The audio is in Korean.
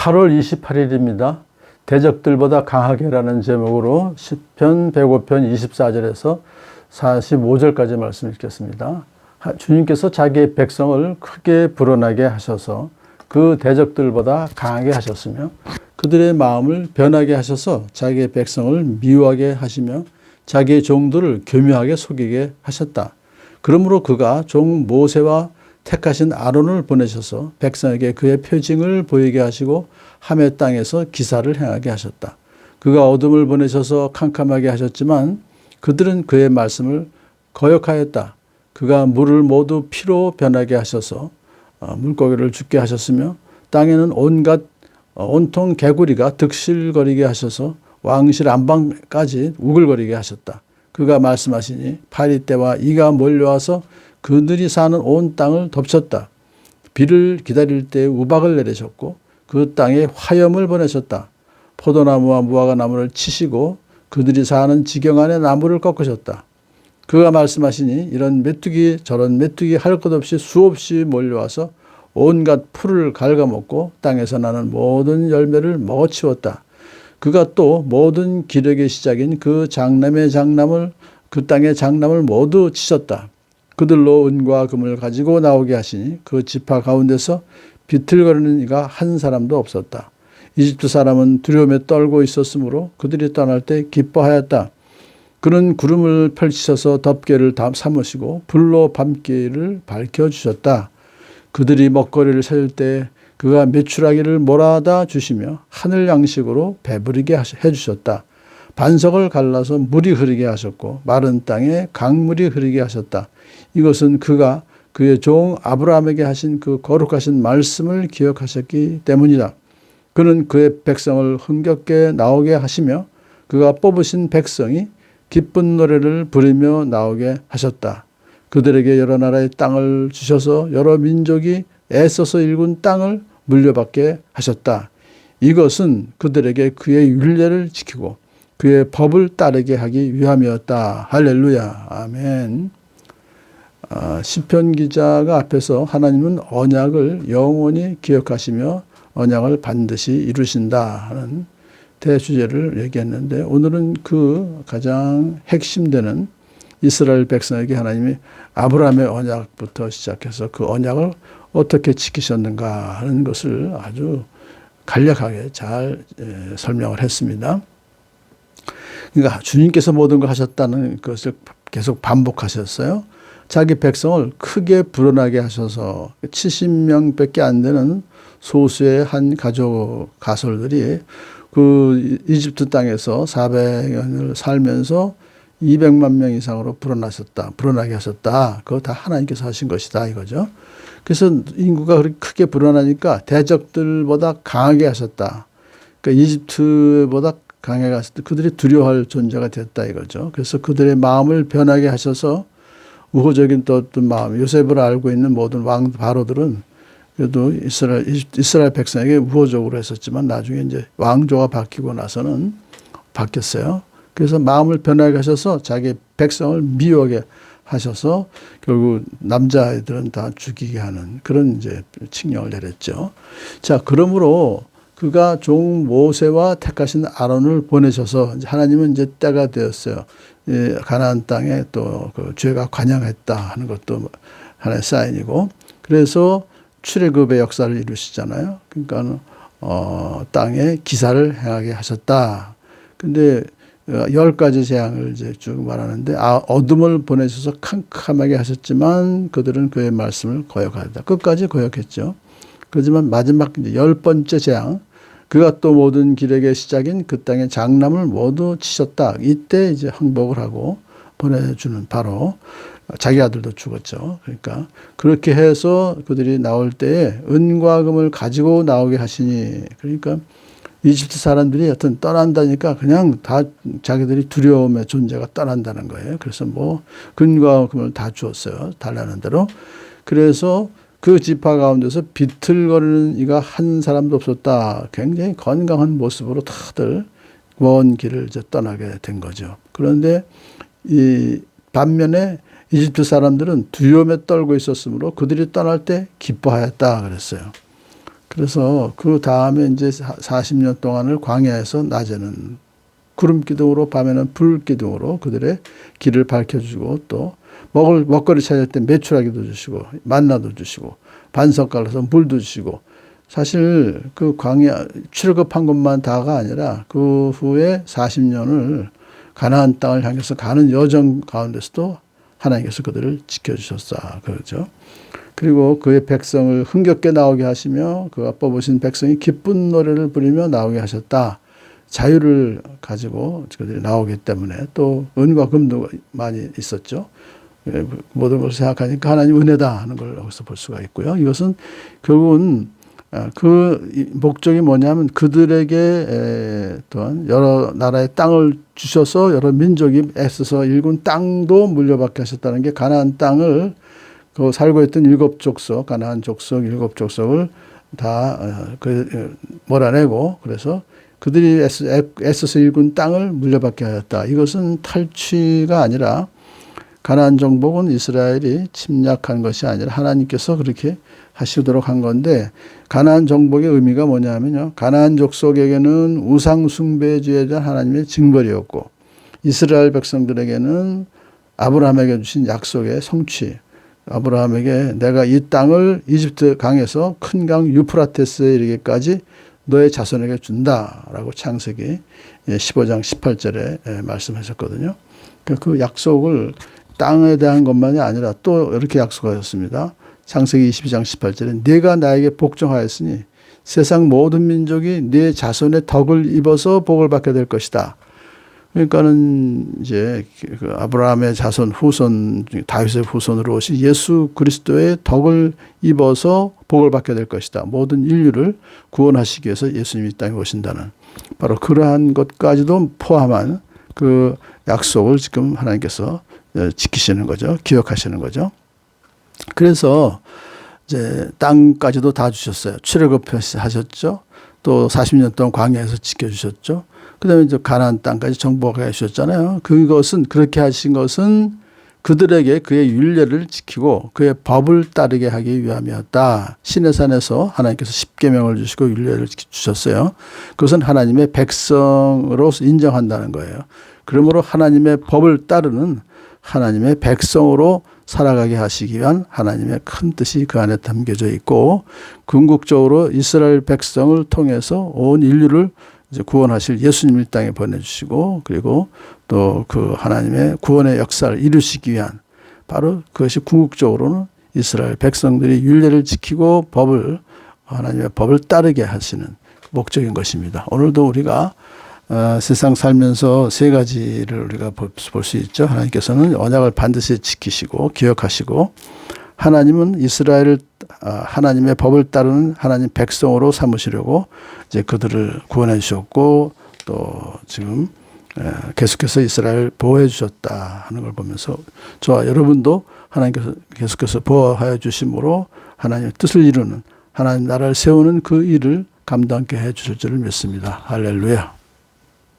8월 28일입니다. 대적들보다 강하게라는 제목으로 10편 105편 24절에서 45절까지 말씀 읽겠습니다. 주님께서 자기의 백성을 크게 불어나게 하셔서 그 대적들보다 강하게 하셨으며 그들의 마음을 변하게 하셔서 자기의 백성을 미워하게 하시며 자기의 종들을 교묘하게 속이게 하셨다. 그러므로 그가 종 모세와 택하신 아론을 보내셔서 백성에게 그의 표징을 보이게 하시고 함의 땅에서 기사를 행하게 하셨다. 그가 어둠을 보내셔서 캄캄하게 하셨지만 그들은 그의 말씀을 거역하였다. 그가 물을 모두 피로 변하게 하셔서 어, 물고기를 죽게 하셨으며 땅에는 온갖 어, 온통 개구리가 득실거리게 하셔서 왕실 안방까지 우글거리게 하셨다. 그가 말씀하시니 파리떼와 이가 몰려와서 그들이 사는 온 땅을 덮쳤다. 비를 기다릴 때 우박을 내리셨고 그 땅에 화염을 보내셨다. 포도나무와 무화과 나무를 치시고 그들이 사는 지경 안에 나무를 꺾으셨다. 그가 말씀하시니 이런 메뚜기 저런 메뚜기 할 것 없이 수없이 몰려와서 온갖 풀을 갉아먹고 땅에서 나는 모든 열매를 먹어치웠다. 그가 또 모든 기력의 시작인 그 장남의 장남을 그 땅의 장남을 모두 치셨다. 그들로 은과 금을 가지고 나오게 하시니 그 지파 가운데서 비틀거리는 이가 한 사람도 없었다. 이집트 사람은 두려움에 떨고 있었으므로 그들이 떠날 때 기뻐하였다. 그는 구름을 펼치셔서 덮개를 삼으시고 불로 밤길을 밝혀주셨다. 그들이 먹거리를 찾을 때 그가 매출하기를 몰아다 주시며 하늘 양식으로 배부르게 해주셨다. 반석을 갈라서 물이 흐르게 하셨고 마른 땅에 강물이 흐르게 하셨다. 이것은 그가 그의 종 아브라함에게 하신 그 거룩하신 말씀을 기억하셨기 때문이다. 그는 그의 백성을 흥겹게 나오게 하시며 그가 뽑으신 백성이 기쁜 노래를 부르며 나오게 하셨다. 그들에게 여러 나라의 땅을 주셔서 여러 민족이 애써서 일군 땅을 물려받게 하셨다. 이것은 그들에게 그의 윤례를 지키고 그의 법을 따르게 하기 위함이었다. 할렐루야. 아멘. 아, 시편 기자가 앞에서 하나님은 언약을 영원히 기억하시며 언약을 반드시 이루신다 하는 대주제를 얘기했는데 오늘은 그 가장 핵심되는 이스라엘 백성에게 하나님이 아브라함의 언약부터 시작해서 그 언약을 어떻게 지키셨는가 하는 것을 아주 간략하게 잘 예, 설명을 했습니다. 그러니까 주님께서 모든 걸 하셨다는 것을 계속 반복하셨어요. 자기 백성을 크게 불어나게 하셔서 70명밖에 안 되는 소수의 한 가족 가솔들이 그 이집트 땅에서 400년을 살면서 200만 명 이상으로 불어나셨다. 불어나게 하셨다. 그거 다 하나님께서 하신 것이다 이거죠. 그래서 인구가 그렇게 크게 불어나니까 대적들보다 강하게 하셨다. 그러니까 이집트보다 강하게 하셨다. 그들이 두려워할 존재가 됐다 이거죠. 그래서 그들의 마음을 변하게 하셔서 우호적인 또 어떤 마음, 요셉을 알고 있는 모든 왕 바로들은 그래도 이스라엘, 이스라엘 백성에게 우호적으로 했었지만 나중에 이제 왕조가 바뀌고 나서는 바뀌었어요. 그래서 마음을 변하게 하셔서 자기 백성을 미워하게 하셔서 결국 남자아이들은 다 죽이게 하는 그런 이제 칙령을 내렸죠. 자, 그러므로 그가 종 모세와 택하신 아론을 보내셔서 하나님은 이제 때가 되었어요. 가나안 땅에 또 그 죄가 관영했다 하는 것도 하나의 사인이고 그래서 출애굽의 역사를 이루시잖아요. 그러니까 어, 땅에 기사를 행하게 하셨다. 근데 어, 열 가지 재앙을 이제 쭉 말하는데 아, 어둠을 보내셔서 캄캄하게 하셨지만 그들은 그의 말씀을 거역하다. 끝까지 거역했죠. 그렇지만 마지막 이제 열 번째 재앙 그가 또 모든 기력의 시작인 그 땅의 장남을 모두 치셨다. 이때 이제 항복을 하고 보내주는 바로 자기 아들도 죽었죠. 그러니까 그렇게 해서 그들이 나올 때에 은과 금을 가지고 나오게 하시니 그러니까 이집트 사람들이 여튼 떠난다니까 그냥 다 자기들이 두려움의 존재가 떠난다는 거예요. 그래서 뭐 근과 금을 다 주었어요. 달라는 대로. 그래서 그 지파 가운데서 비틀거리는 이가 한 사람도 없었다. 굉장히 건강한 모습으로 다들 먼 길을 이제 떠나게 된 거죠. 그런데 이 반면에 이집트 사람들은 두려움에 떨고 있었으므로 그들이 떠날 때 기뻐하였다 그랬어요. 그래서 그 다음에 이제 40년 동안을 광야에서 낮에는 구름 기둥으로 밤에는 불 기둥으로 그들의 길을 밝혀주고 또 먹을 먹거리 찾을 때 메추라기도 주시고 만나도 주시고 반석 갈라서 물도 주시고 사실 그 광야 출애굽한 것만 다가 아니라 그 후에 40년을 가나안 땅을 향해서 가는 여정 가운데서도 하나님께서 그들을 지켜주셨다 그러죠. 그리고 그의 백성을 흥겹게 나오게 하시며 그가 뽑으신 백성이 기쁜 노래를 부리며 나오게 하셨다. 자유를 가지고 그들이 나오기 때문에 또 은과 금도 많이 있었죠. 예, 모든 것을 생각하니까 하나님 은혜다 하는 걸 여기서 볼 수가 있고요. 이것은 결국은 아, 그 이- 목적이 뭐냐면 그들에게 에, 또한 여러 나라의 땅을 주셔서 여러 민족이 애써서 일군 땅도 물려받게 하셨다는 게 가나안 땅을 그 살고 있던 일곱 족속 가나안 족속 일곱 족속을 다 그 몰아내고 그래서 그들이 애써서 일군 땅을 물려받게 하였다. 이것은 탈취가 아니라 가나안 정복은 이스라엘이 침략한 것이 아니라 하나님께서 그렇게 하시도록 한 건데 가나안 정복의 의미가 뭐냐면요. 가나안 족속에게는 우상 숭배주에 대한 하나님의 징벌이었고 이스라엘 백성들에게는 아브라함에게 주신 약속의 성취. 아브라함에게 내가 이 땅을 이집트 강에서 큰 강 유프라테스에 이르기까지 너의 자손에게 준다라고 창세기 15장 18절에 말씀하셨거든요. 그- 그 약속을 땅에 대한 것만이 아니라 또 이렇게 약속하셨습니다. 창세기 22장 18절에 네가 나에게 복종하였으니 세상 모든 민족이 네 자손의 덕을 입어서 복을 받게 될 것이다. 그러니까는 이제 그 아브라함의 자손 후손 중 다윗의 후손으로 오신 예수 그리스도의 덕을 입어서 복을 받게 될 것이다. 모든 인류를 구원하시기 위해서 예수님이 이 땅에 오신다는 바로 그러한 것까지도 포함한 그 약속을 지금 하나님께서 어, 지키시는 거죠. 기억하시는 거죠. 그래서 이제 땅까지도 다 주셨어요. 출애굽하셨죠. 또 40년 동안 광야에서 지켜주셨죠. 그다음에 이제 가나안 땅까지 정복해 주셨잖아요. 그것은 그렇게 하신 것은 그들에게 그의 윤례를 지키고 그의 법을 따르게 하기 위함이었다. 시내산에서 하나님께서 십계명을 주시고 윤례를 주셨어요. 그것은 하나님의 백성으로 인정한다는 거예요. 그러므로 하나님의 법을 따르는 하나님의 백성으로 살아가게 하시기 위한 하나님의 큰 뜻이 그 안에 담겨져 있고 궁극적으로 이스라엘 백성을 통해서 온 인류를 구원하실 예수님을 땅에 보내주시고 그리고 또 그 하나님의 구원의 역사를 이루시기 위한 바로 그것이 궁극적으로는 이스라엘 백성들이 윤례를 지키고 법을 하나님의 법을 따르게 하시는 목적인 것입니다. 오늘도 우리가 어, 세상 살면서 세 가지를 우리가 볼 수 있죠. 하나님께서는 언약을 반드시 지키시고 기억하시고 하나님은 이스라엘을 아, 하나님의 법을 따르는 하나님 백성으로 삼으시려고 이제 그들을 구원해 주셨고 또 지금 에, 계속해서 이스라엘 보호해 주셨다 하는 걸 보면서 저와 여러분도 하나님께서 계속해서 보호하여 주심으로 하나님의 뜻을 이루는 하나님 나라를 세우는 그 일을 감당케 해 주실 줄을 믿습니다. 할렐루야.